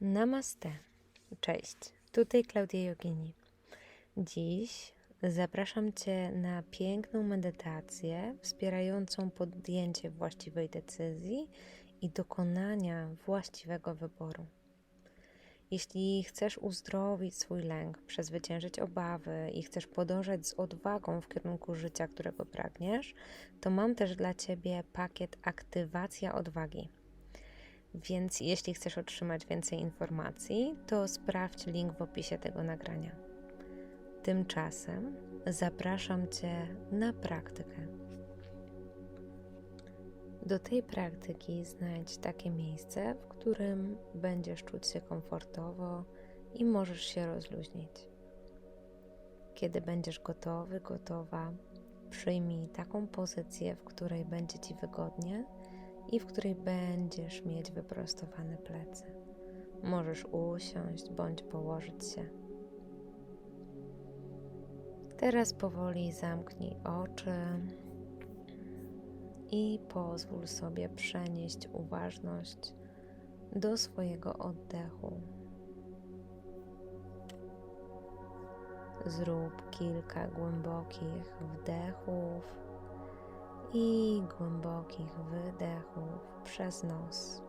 Namaste. Cześć. Tutaj Klaudia Jogini. Dziś zapraszam Cię na piękną medytację wspierającą podjęcie właściwej decyzji i dokonania właściwego wyboru. Jeśli chcesz uzdrowić swój lęk, przezwyciężyć obawy i chcesz podążać z odwagą w kierunku życia, którego pragniesz, to mam też dla Ciebie pakiet Aktywacja Odwagi. Więc jeśli chcesz otrzymać więcej informacji, to sprawdź link w opisie tego nagrania. Tymczasem zapraszam Cię na praktykę. Do tej praktyki znajdź takie miejsce, w którym będziesz czuć się komfortowo i możesz się rozluźnić. Kiedy będziesz gotowy, gotowa, przyjmij taką pozycję, w której będzie Ci wygodnie i w której będziesz mieć wyprostowane plecy. Możesz usiąść bądź położyć się. Teraz powoli zamknij oczy i pozwól sobie przenieść uważność do swojego oddechu. Zrób kilka głębokich wdechów i głębokich wydechów przez nos.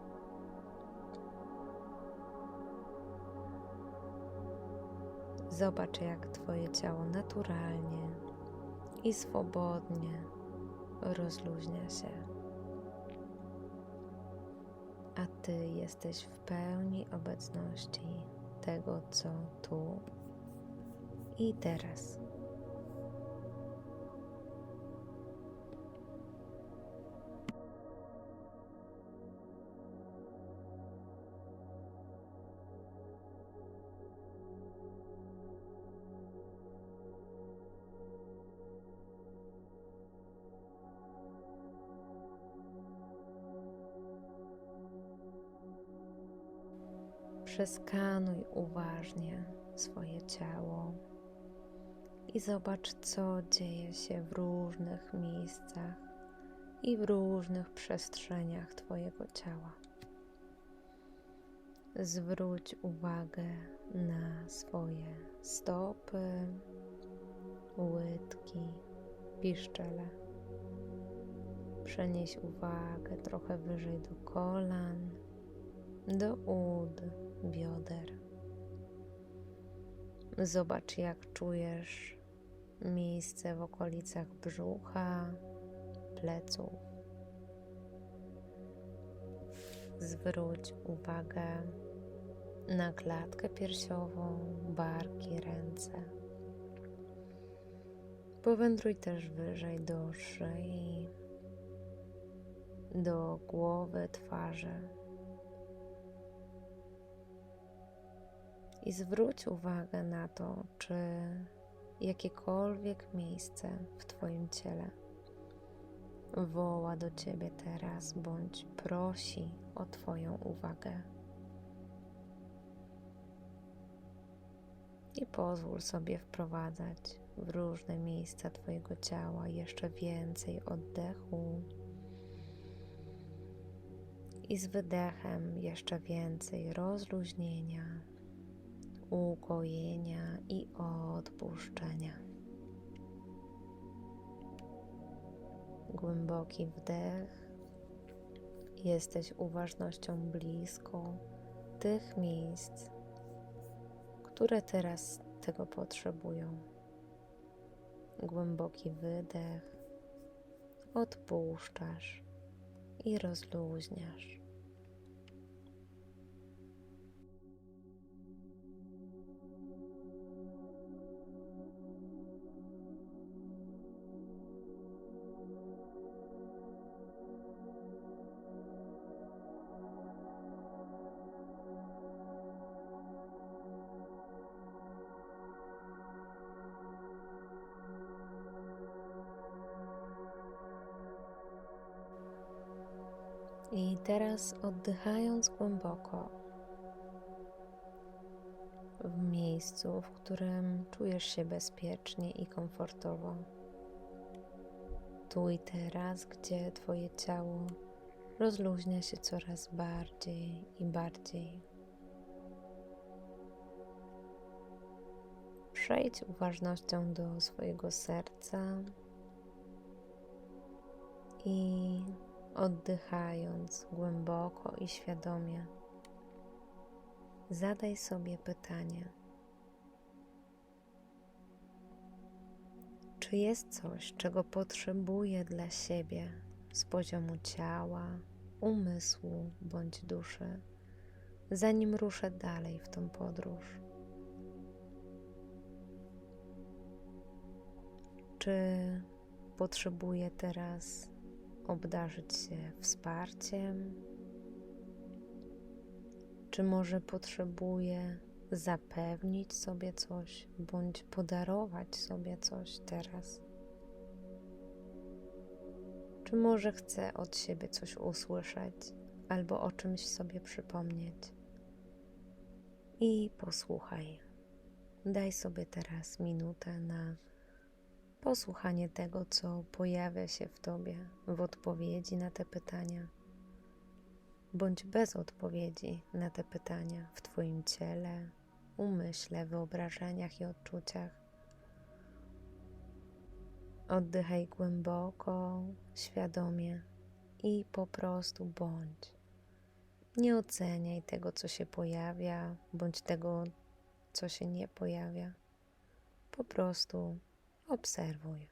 Zobacz, jak Twoje ciało naturalnie i swobodnie rozluźnia się, a Ty jesteś w pełni obecności tego, co tu i teraz. Przeskanuj uważnie swoje ciało i zobacz, co dzieje się w różnych miejscach i w różnych przestrzeniach Twojego ciała. Zwróć uwagę na swoje stopy, łydki, piszczele. Przenieś uwagę trochę wyżej do kolan, do ud, bioder. Zobacz, jak czujesz miejsce w okolicach brzucha, pleców. Zwróć uwagę na klatkę piersiową, barki, ręce. Powędruj też wyżej do szyi, do głowy, twarzy. I zwróć uwagę na to, czy jakiekolwiek miejsce w Twoim ciele woła do Ciebie teraz, bądź prosi o Twoją uwagę. I pozwól sobie wprowadzać w różne miejsca Twojego ciała jeszcze więcej oddechu. I z wydechem jeszcze więcej rozluźnienia, ukojenia i odpuszczenia. Głęboki wdech. Jesteś uważnością blisko tych miejsc, które teraz tego potrzebują. Głęboki wydech. Odpuszczasz i rozluźniasz. teraz oddychając głęboko w miejscu, w którym czujesz się bezpiecznie i komfortowo. Tu i teraz, gdzie Twoje ciało rozluźnia się coraz bardziej i bardziej. Przejdź uważnością do swojego serca i oddychając głęboko i świadomie, zadaj sobie pytanie: Czy jest coś, czego potrzebuję dla siebie z poziomu ciała, umysłu bądź duszy, zanim ruszę dalej w tą podróż? Czy potrzebuję teraz obdarzyć się wsparciem? Czy może potrzebuję zapewnić sobie coś bądź podarować sobie coś teraz? Czy może chcę od siebie coś usłyszeć albo o czymś sobie przypomnieć? I posłuchaj. Daj sobie teraz minutę na posłuchanie tego, co pojawia się w tobie w odpowiedzi na te pytania, bądź bez odpowiedzi na te pytania w twoim ciele, umyśle, wyobrażeniach i odczuciach. Oddychaj głęboko, świadomie i po prostu bądź. Nie oceniaj tego, co się pojawia, bądź tego, co się nie pojawia. Po prostu obserwuj.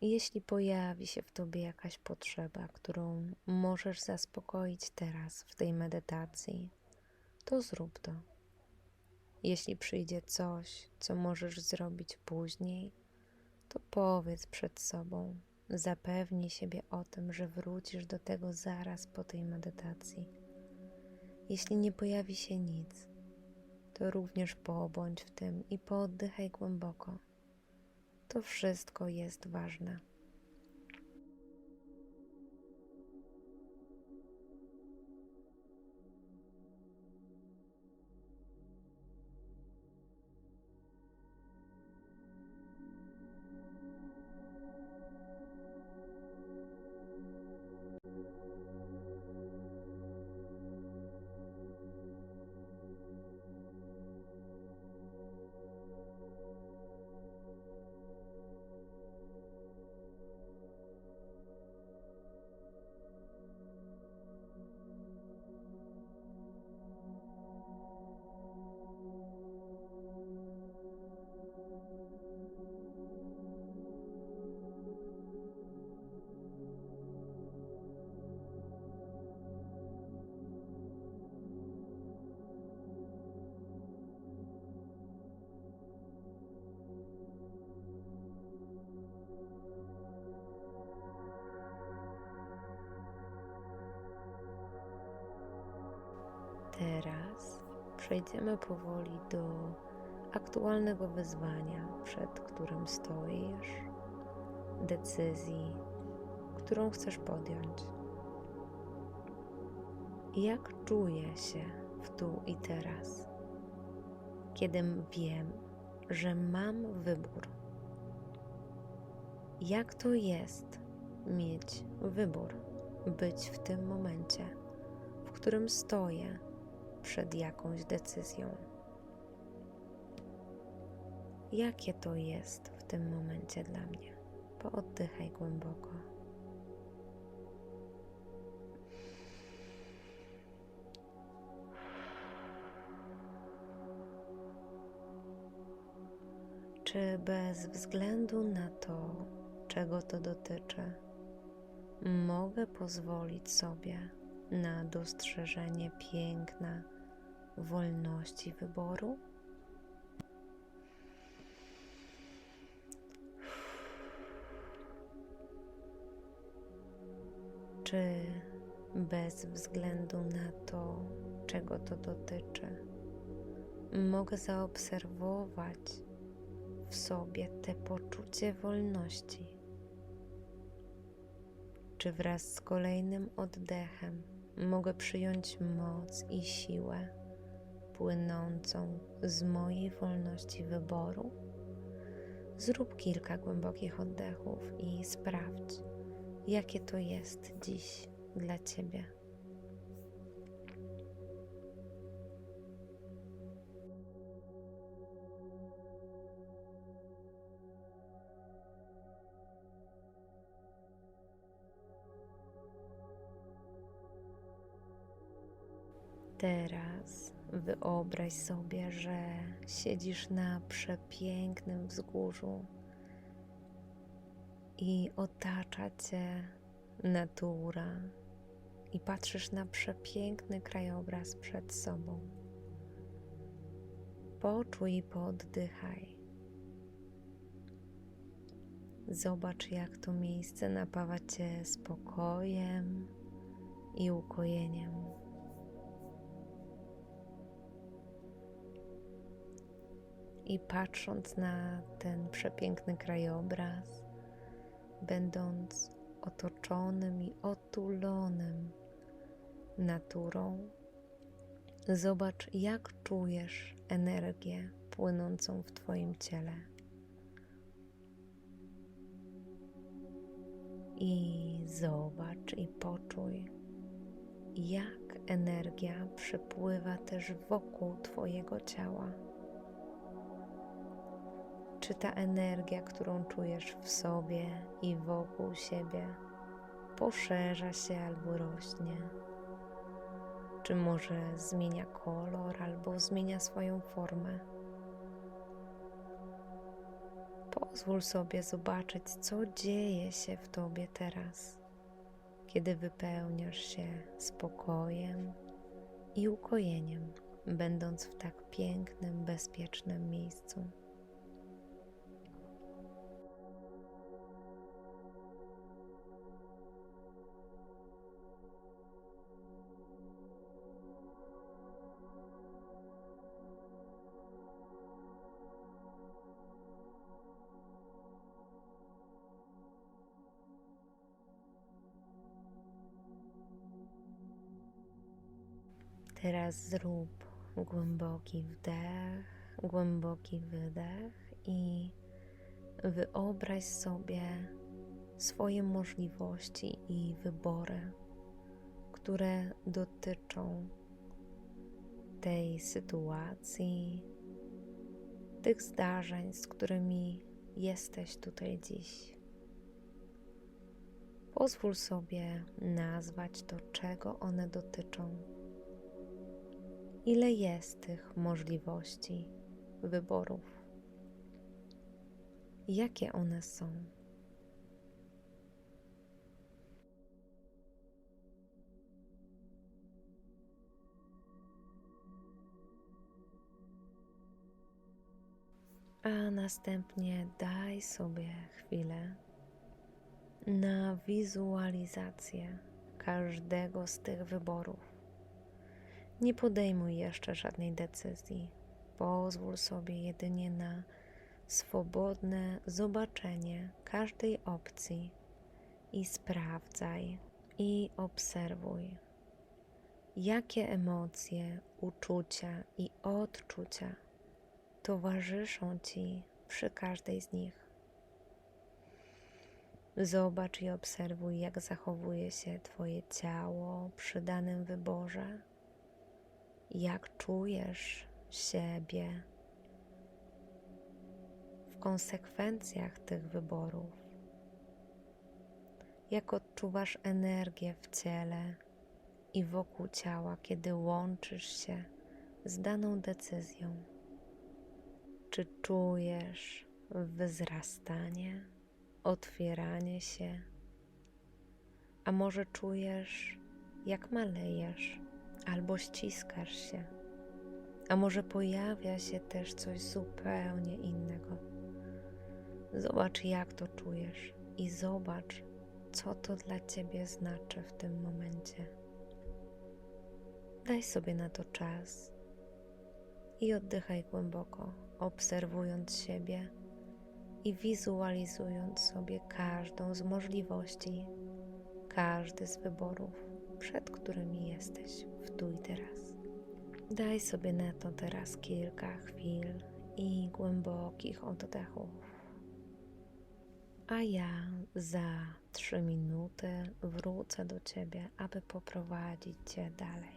Jeśli pojawi się w tobie jakaś potrzeba, którą możesz zaspokoić teraz w tej medytacji, to zrób to. Jeśli przyjdzie coś, co możesz zrobić później, to powiedz przed sobą, zapewnij siebie o tym, że wrócisz do tego zaraz po tej medytacji. Jeśli nie pojawi się nic, to również pobądź w tym i pooddychaj głęboko. To wszystko jest ważne. Teraz przejdziemy powoli do aktualnego wyzwania, przed którym stoisz, decyzji, którą chcesz podjąć. Jak czuję się w tu i teraz, kiedy wiem, że mam wybór? Jak to jest mieć wybór, być w tym momencie, w którym stoję? Przed jakąś decyzją. Jakie to jest w tym momencie dla mnie? Pooddychaj głęboko. Czy bez względu na to, czego to dotyczy, mogę pozwolić sobie na dostrzeżenie piękna wolności wyboru. Czy bez względu na to, czego to dotyczy, mogę zaobserwować w sobie te poczucie wolności? Czy wraz z kolejnym oddechem mogę przyjąć moc i siłę? płynącą z mojej wolności wyboru, zrób kilka głębokich oddechów i sprawdź, jakie to jest dziś dla Ciebie. Teraz wyobraź sobie, że siedzisz na przepięknym wzgórzu i otacza cię natura i patrzysz na przepiękny krajobraz przed sobą. Poczuj i poddychaj. Zobacz, jak to miejsce napawa cię spokojem i ukojeniem. I patrząc na ten przepiękny krajobraz, będąc otoczonym i otulonym naturą, zobacz, jak czujesz energię płynącą w Twoim ciele. I zobacz i poczuj, jak energia przepływa też wokół Twojego ciała. Czy ta energia, którą czujesz w sobie i wokół siebie, poszerza się albo rośnie? Czy może zmienia kolor albo zmienia swoją formę? Pozwól sobie zobaczyć, co dzieje się w tobie teraz, kiedy wypełniasz się spokojem i ukojeniem, będąc w tak pięknym, bezpiecznym miejscu. Teraz zrób głęboki wdech, głęboki wydech i wyobraź sobie swoje możliwości i wybory, które dotyczą tej sytuacji, tych zdarzeń, z którymi jesteś tutaj dziś. Pozwól sobie nazwać to, czego one dotyczą ile jest tych możliwości, wyborów, jakie one są. A następnie daj sobie chwilę na wizualizację każdego z tych wyborów nie podejmuj jeszcze żadnej decyzji. Pozwól sobie jedynie na swobodne zobaczenie każdej opcji i sprawdzaj i obserwuj, jakie emocje, uczucia i odczucia towarzyszą ci przy każdej z nich. Zobacz i obserwuj, jak zachowuje się Twoje ciało przy danym wyborze jak czujesz siebie w konsekwencjach tych wyborów, jak odczuwasz energię w ciele i wokół ciała, kiedy łączysz się z daną decyzją. Czy czujesz wzrastanie, otwieranie się, a może czujesz, jak malejesz? Albo ściskasz się, a może pojawia się też coś zupełnie innego. Zobacz, jak to czujesz i zobacz, co to dla ciebie znaczy w tym momencie. Daj sobie na to czas i oddychaj głęboko, obserwując siebie i wizualizując sobie każdą z możliwości, każdy z wyborów przed którymi jesteś w tu i teraz. Daj sobie na to teraz kilka chwil i głębokich oddechów. A ja za trzy minuty wrócę do Ciebie, aby poprowadzić Cię dalej.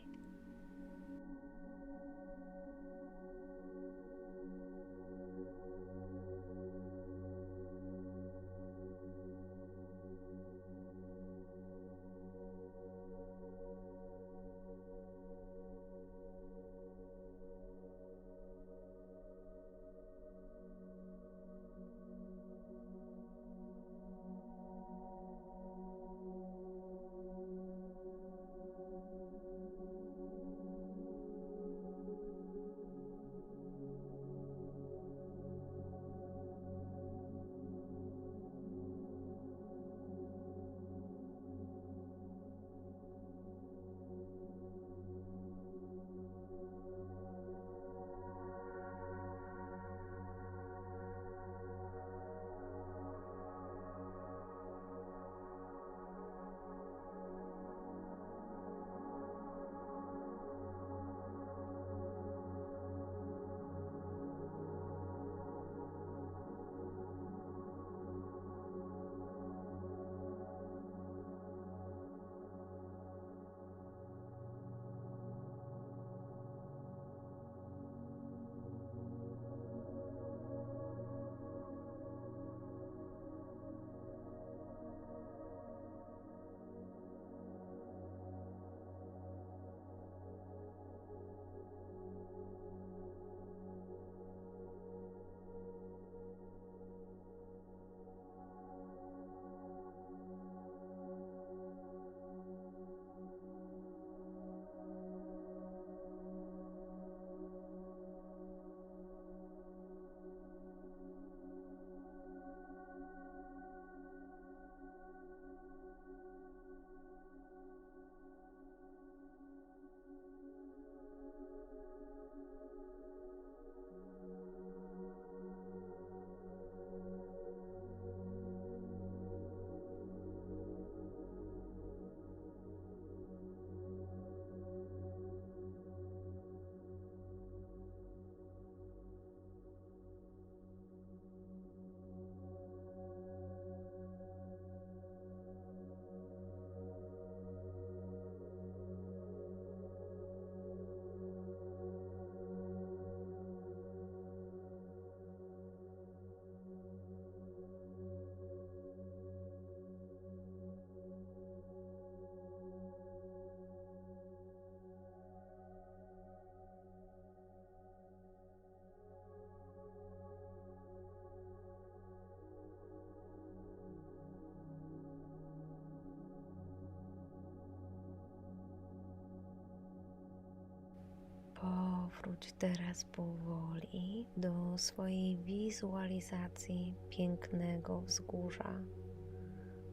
Powróć teraz powoli do swojej wizualizacji pięknego wzgórza,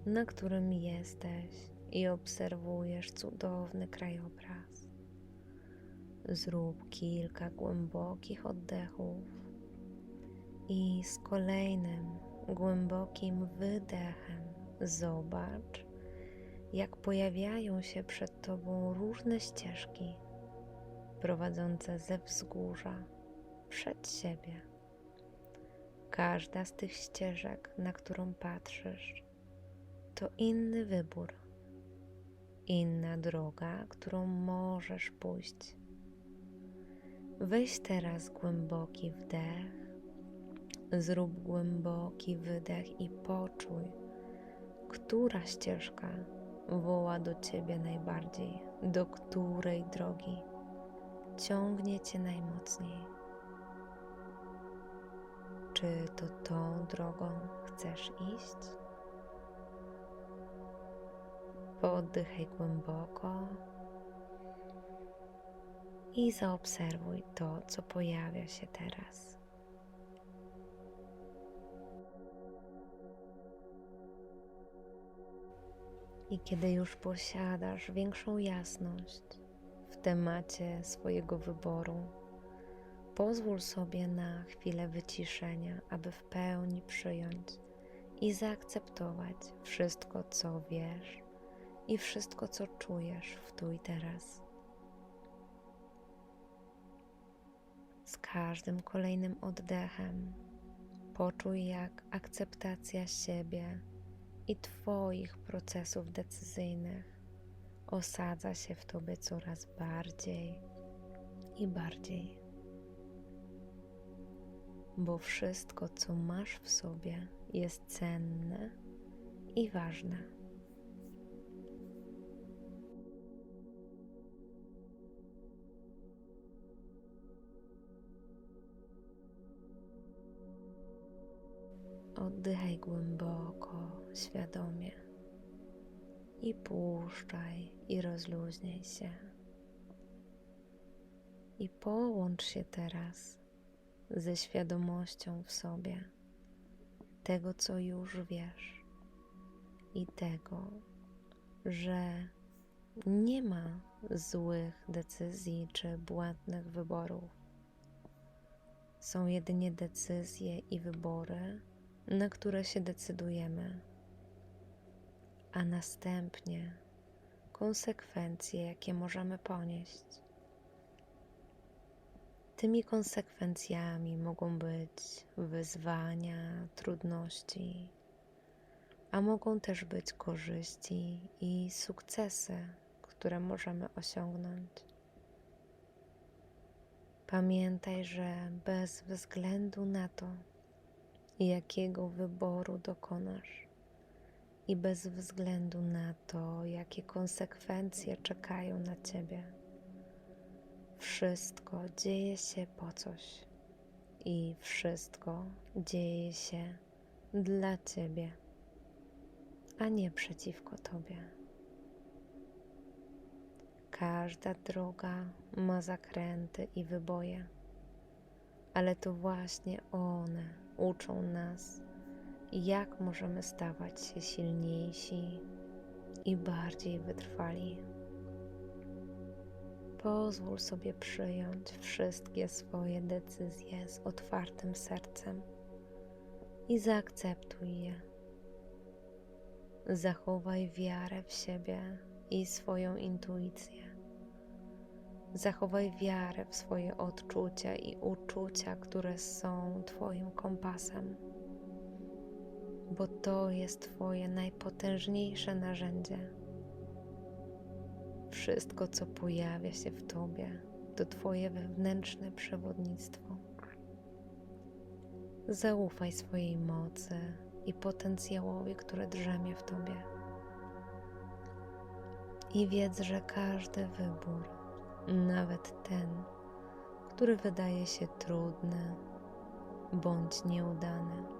na którym jesteś i obserwujesz cudowny krajobraz. Zrób kilka głębokich oddechów i z kolejnym głębokim wydechem zobacz, jak pojawiają się przed Tobą różne ścieżki prowadzące ze wzgórza przed siebie. Każda z tych ścieżek, na którą patrzysz, to inny wybór, inna droga, którą możesz pójść. Weź teraz głęboki wdech, zrób głęboki wydech i poczuj, która ścieżka woła do ciebie najbardziej, do której drogi ciągnie cię najmocniej. Czy to tą drogą chcesz iść? Oddychaj głęboko i zaobserwuj to, co pojawia się teraz. I kiedy już posiadasz większą jasność temacie swojego wyboru, pozwól sobie na chwilę wyciszenia, aby w pełni przyjąć i zaakceptować wszystko, co wiesz i wszystko, co czujesz w tu i teraz. Z każdym kolejnym oddechem poczuj, jak akceptacja siebie i Twoich procesów decyzyjnych osadza się w Tobie coraz bardziej i bardziej. Bo wszystko, co masz w sobie, jest cenne i ważne. Oddychaj głęboko, świadomie i puszczaj i rozluźnij się. I połącz się teraz ze świadomością w sobie tego, co już wiesz i tego, że nie ma złych decyzji czy błędnych wyborów. Są jedynie decyzje i wybory, na które się decydujemy, a następnie konsekwencje, jakie możemy ponieść. Tymi konsekwencjami mogą być wyzwania, trudności, a mogą też być korzyści i sukcesy, które możemy osiągnąć. Pamiętaj, że bez względu na to, jakiego wyboru dokonasz, i bez względu na to, jakie konsekwencje czekają na ciebie, wszystko dzieje się po coś i wszystko dzieje się dla ciebie, a nie przeciwko tobie. Każda droga ma zakręty i wyboje, ale to właśnie one uczą nas, jak możemy stawać się silniejsi i bardziej wytrwali. Pozwól sobie przyjąć wszystkie swoje decyzje z otwartym sercem i zaakceptuj je. Zachowaj wiarę w siebie i swoją intuicję. Zachowaj wiarę w swoje odczucia i uczucia, które są Twoim kompasem, bo to jest Twoje najpotężniejsze narzędzie. Wszystko, co pojawia się w Tobie, to Twoje wewnętrzne przewodnictwo. Zaufaj swojej mocy i potencjałowi, który drzemie w Tobie. I wiedz, że każdy wybór nawet ten, który wydaje się trudny bądź nieudany,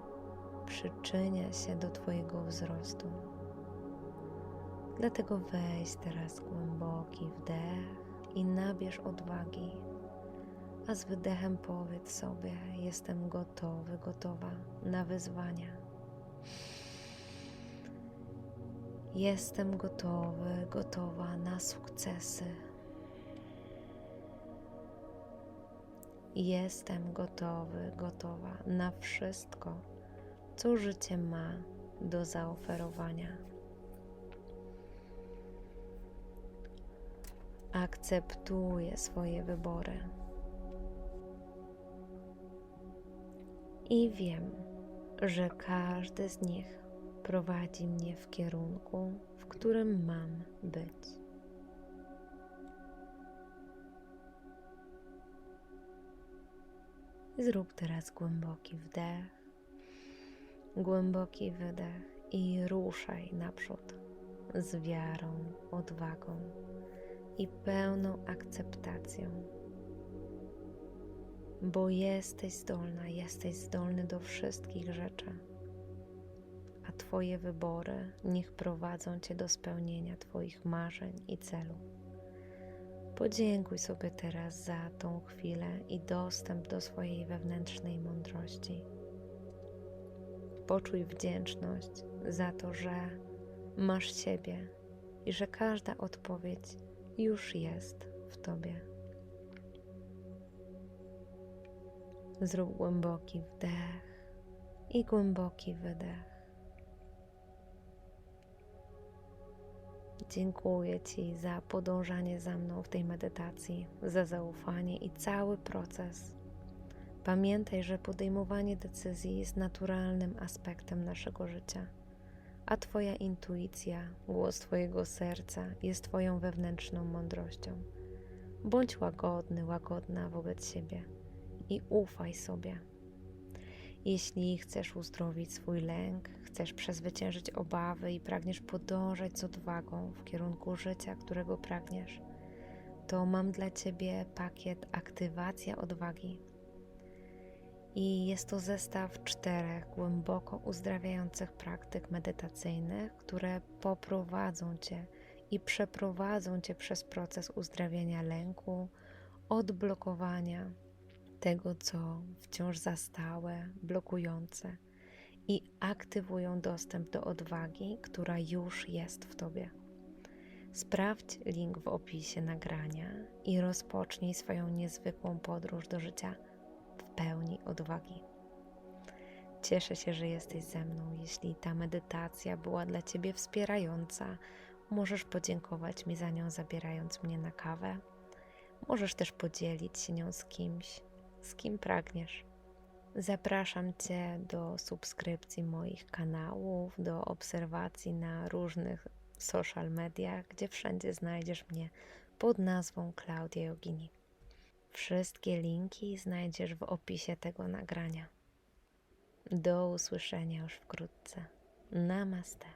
przyczynia się do Twojego wzrostu. Dlatego weź teraz głęboki wdech i nabierz odwagi, a z wydechem powiedz sobie: Jestem gotowy, gotowa na wyzwania. Jestem gotowy, gotowa na sukcesy. Jestem gotowy, gotowa na wszystko, co życie ma do zaoferowania. Akceptuję swoje wybory. I wiem, że każdy z nich prowadzi mnie w kierunku, w którym mam być. Zrób teraz głęboki wdech, głęboki wydech i ruszaj naprzód z wiarą, odwagą i pełną akceptacją, bo jesteś zdolna, jesteś zdolny do wszystkich rzeczy, a Twoje wybory niech prowadzą Cię do spełnienia Twoich marzeń i celów. Podziękuj sobie teraz za tą chwilę i dostęp do swojej wewnętrznej mądrości. Poczuj wdzięczność za to, że masz siebie i że każda odpowiedź już jest w Tobie. Zrób głęboki wdech i głęboki wydech. Dziękuję Ci za podążanie za mną w tej medytacji, za zaufanie i cały proces. Pamiętaj, że podejmowanie decyzji jest naturalnym aspektem naszego życia, a Twoja intuicja, głos Twojego serca jest Twoją wewnętrzną mądrością. Bądź łagodny, łagodna wobec siebie i ufaj sobie. Jeśli chcesz uzdrowić swój lęk, chcesz przezwyciężyć obawy i pragniesz podążać z odwagą w kierunku życia, którego pragniesz, to mam dla Ciebie pakiet Aktywacja Odwagi. I jest to zestaw czterech głęboko uzdrawiających praktyk medytacyjnych, które poprowadzą Cię i przeprowadzą Cię przez proces uzdrawiania lęku, odblokowania tego, co wciąż zastałe, blokujące i aktywują dostęp do odwagi, która już jest w Tobie. Sprawdź link w opisie nagrania i rozpocznij swoją niezwykłą podróż do życia pełni odwagi. Cieszę się, że jesteś ze mną. Jeśli ta medytacja była dla Ciebie wspierająca, możesz podziękować mi za nią, zabierając mnie na kawę. Możesz też podzielić się nią z kimś, z kim pragniesz. Zapraszam Cię do subskrypcji moich kanałów, do obserwacji na różnych social mediach, gdzie wszędzie znajdziesz mnie pod nazwą Klaudia Jogini. Wszystkie linki znajdziesz w opisie tego nagrania. Do usłyszenia już wkrótce. Namaste.